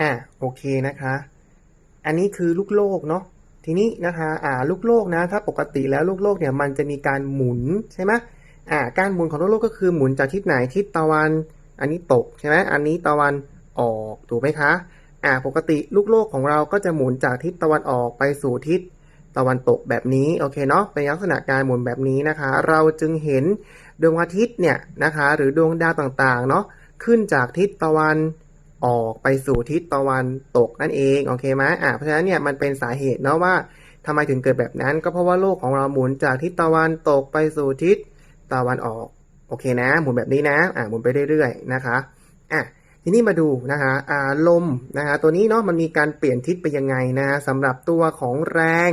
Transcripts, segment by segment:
อะโอเคนะคะ อันนี้คือลูกโลกเนาะทีนี้นะคะอ่าลูกโลกนะ ถ้าปกติแล้วลูกโลกเนี่ยมันจะมีการหมุนใช่ไหมอ่าการหมุนของลูกโลกก็คือหมุนจากทิศไหนทิศตะวัน อันนี้ตกใช่ไหมอันนี้ตะวันออกถูกไหมคะอ่าปกติลูกโลกของเราก็จะหมุนจากทิศตะวันออกไปสู่ทิศตะวันตกแบบนี้โอเคเนาะเป็นลักษณะการหมุนแบบนี้นะคะ เราจึงเห็นดวงอาทิตย์เนี่ยนะคะ หรือดวงดาวต่างๆเนาะขึ้นจากทิศตะวัน ออกไปสู่ทิศตะวันตกนั่นเองโอเคไหมอ่าเพราะฉะนั้นเนี่ยมันเป็นสาเหตุเนาะว่าทำไมถึงเกิดแบบนั้น ก็เพราะว่าโลกของเราหมุนจากทิศตะวันตกไปสู่ทิศตะวันออกโอเคนะ หมุนแบบนี้นะอ่าหมุนไปเรื่อยๆนะคะอะทีนี้มาดูนะคะอ่าลมนะคะตัวนี้เนาะมันมีการเปลี่ยนทิศไปยังไงนะสำหรับตัวของแรง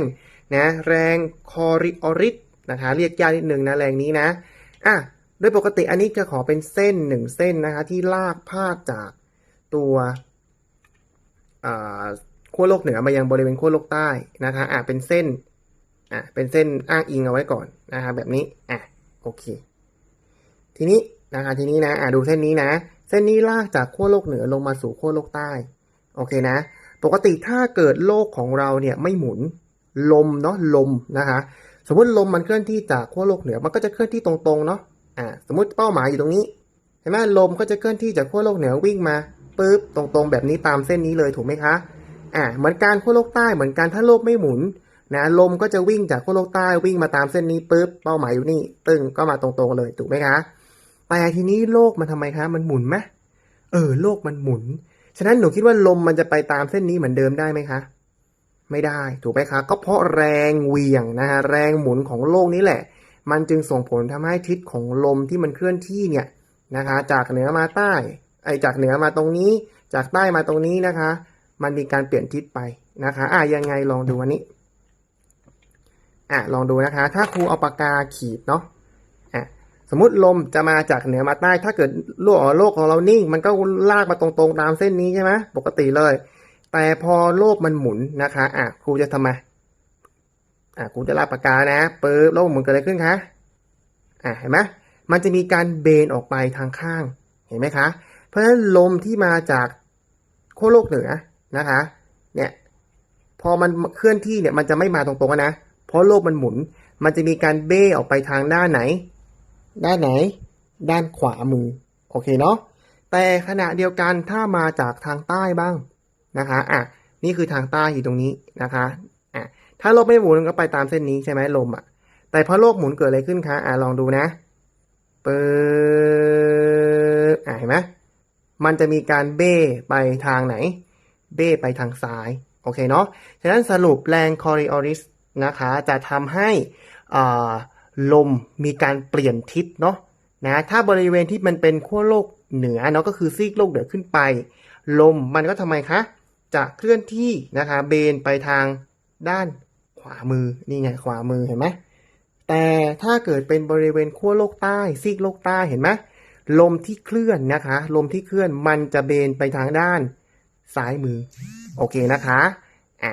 นะแรงคอริออริสนะคะเรียกยากนิดนึงนะแรงนี้นะอะโดยปกติอันนี้จะขอเป็นเส้นหนึ่งเส้นนะคะที่ลากพาดจาก ตัวขั้วโลกเหนือมายังบริเวณขั้วโลกใต้นะคะอะเป็นเส้นอะเป็นเส้นอ้างอิงเอาไว้ก่อนนะคะแบบนี้อะโอเค ทีนี้นะคะทีนี้นะอ่าดูเส้นนี้นะ เส้นนี้ลากจากขั้วโลกเหนือลงมาสู่ขั้วโลกใต้โอเคนะ ปกติถ้าเกิดโลกของเราเนี่ยไม่หมุนลมเนาะลมนะคะสมมติลมมันเคลื่อนที่จากขั้วโลกเหนือมันก็จะเคลื่อนที่ตรงๆเนาะอ่าสมมติเป้าหมายอยู่ตรงนี้เห็นไหมลมก็จะเคลื่อนที่จากขั้วโลกเหนือวิ่งมา ปุ๊บตรงๆ แบบนี้ตามเส้นนี้เลยถูกไหมคะอ่าเหมือนการขั้วโลกใต้เหมือนกันถ้าโลกไม่หมุนนะลมก็จะวิ่งจากขั้วโลกใต้วิ่งมาตามเส้นนี้ปุ๊บเป้าหมายอยู่นี่ ตึงก็มาตรงๆเลยถูกไหมคะแต่ทีนี้โลกมันทำไมคะ มันหมุนไหมเออโลกมันหมุน ฉะนั้นหนูคิดว่าลมมันจะไปตามเส้นนี้เหมือนเดิมได้ไหมคะ ไม่ได้ถูกไหมคะ ก็เพราะแรงเหวี่ยงนะฮะแรงหมุนของโลกนี้แหละ มันจึงส่งผลทำให้ทิศของลมที่มันเคลื่อนที่เนี่ยนะคะ จากเหนือมาใต้ ไอจากเหนือมาตรงนี้ จากใต้มาตรงนี้นะคะ มันมีการเปลี่ยนทิศไปนะคะอะยังไงลองดูอันนี้อะลองดูนะคะ ถ้าครูเอาปากกาขีดเนาะอะสมมติลมจะมาจากเหนือมาใต้ ถ้าเกิดโลกโลกของเรานิ่ง มันก็ลากมาตรงๆตามเส้นนี้ใช่ไหมปกติเลย แต่พอโลกมันหมุนนะคะอะครูจะทำไมอะครูจะลากปากกานะปึ๊บโลกหมุนเกิดอะไรขึ้นคะอะเห็นไหมมันจะมีการเบนออกไปทางข้าง ห็นไหมคะ เพราะฉะนั้นลมที่มาจากขั้วโลกเหนือนะคะเนี่ยพอมันเคลื่อนที่เนี่ยมันจะไม่มาตรงๆนะ เพราะโลกมันหมุน มันจะมีการเบ้ออกไปทางด้านไหน ด้านไหน ด้านขวามือ โอเคเนาะ แต่ขณะเดียวกันถ้ามาจากทางใต้บ้างนะคะ อะ นี่คือทางใต้อยู่ตรงนี้นะคะ อะ ถ้าโลกไม่หมุนก็ไปตามเส้นนี้ใช่ไหมลมอะ แต่พอโลกหมุนเกิดอะไรขึ้นคะ อะลองดูนะ เปิด มันจะมีการเบ้ไปทางไหน เบ้ไปทางซ้าย โอเคเนาะ ฉะนั้นสรุปแรงคอริออริสนะคะ จะทำให้ลมมีการเปลี่ยนทิศเนาะนะ ถ้าบริเวณที่มันเป็นขั้วโลกเหนือเนาะก็คือซีกโลกเหนือขึ้นไป ลมมันก็ทำไมคะ จะเคลื่อนที่นะคะเบนไปทางด้านขวามือ นี่ไงขวามือเห็นไหมแต่ถ้าเกิดเป็นบริเวณขั้วโลกใต้ซีกโลกใต้เห็นไหม ลมที่เคลื่อนนะคะ ลมที่เคลื่อนมันจะเบนไปทางด้านซ้ายมือ โอเคนะคะอะ